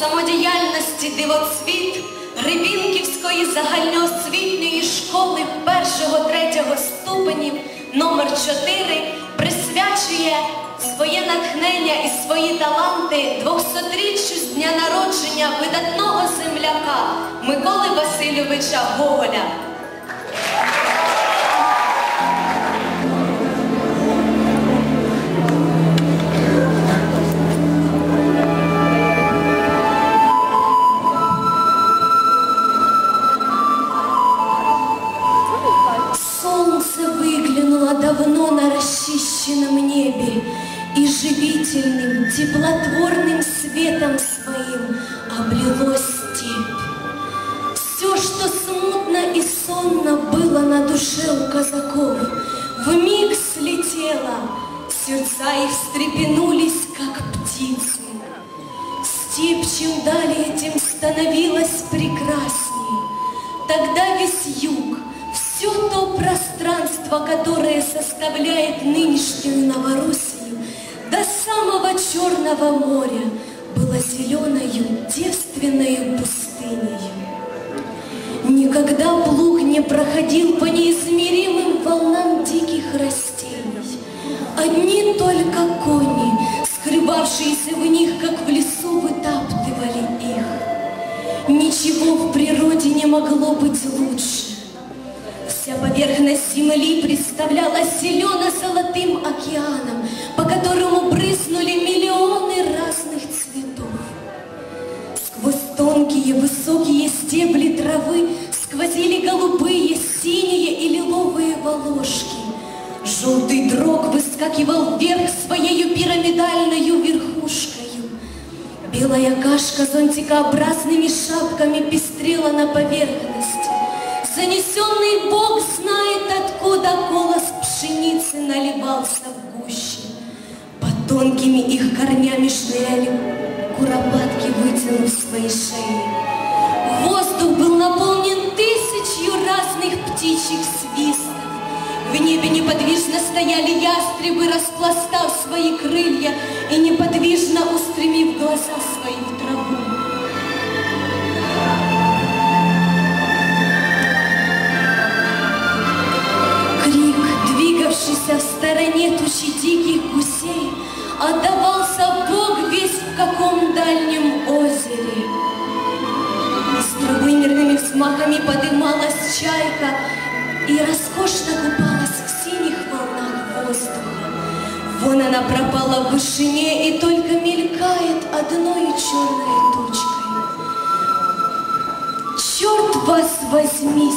самодіяльності дивоцвіт Рибінківської загальноосвітньої школи першого-третього ступенів номер 4 присвячує своє натхнення і свої таланти 200-річчю з дня народження видатного земляка Миколи Васильовича Гоголя. Выглянуло давно на расчищенном небе И живительным, теплотворным светом своим облило степь. Все, что смутно и сонно было на душе у казаков, Вмиг слетело, сердца их встрепенулись, как птицы. Степь чем далее, тем становилась прекрасней. Тогда весь юг, все то пространство, которое составляет нынешнюю Новороссию, до самого Черного моря, было зеленою, девственною пустыней. Никогда плуг не проходил по неизмеримым волнам диких растений. Одни только кони, скрывавшиеся в них, как в лесу, вытаптывали их. Ничего в природе не могло быть лучше. Вся поверхность земли представлялась зелено-золотым океаном, по которому брызнули миллионы разных цветов. Сквозь тонкие высокие стебли травы сквозили голубые, синие и лиловые волошки. Желтый дрог выскакивал вверх своею пирамидальною верхушкою. Белая кашка зонтикообразными шапками пестрела на поверхности. Занесенный Бог знает, откуда голос пшеницы наливался в гуще. Под тонкими их корнями шныряли куропатки, вытянув свои шеи. Воздух был наполнен тысячью разных птичьих свистов. В небе неподвижно стояли ястребы, распластав свои крылья и неподвижно устремив глаза свои в траву. Тучи диких гусей, отдавался Бог весь в каком дальнем озере. Из трубы мирными взмахами подымалась чайка и роскошно купалась в синих волнах воздуха. Вон она пропала в вышине и только мелькает одной черной тучкой. Черт вас возьми,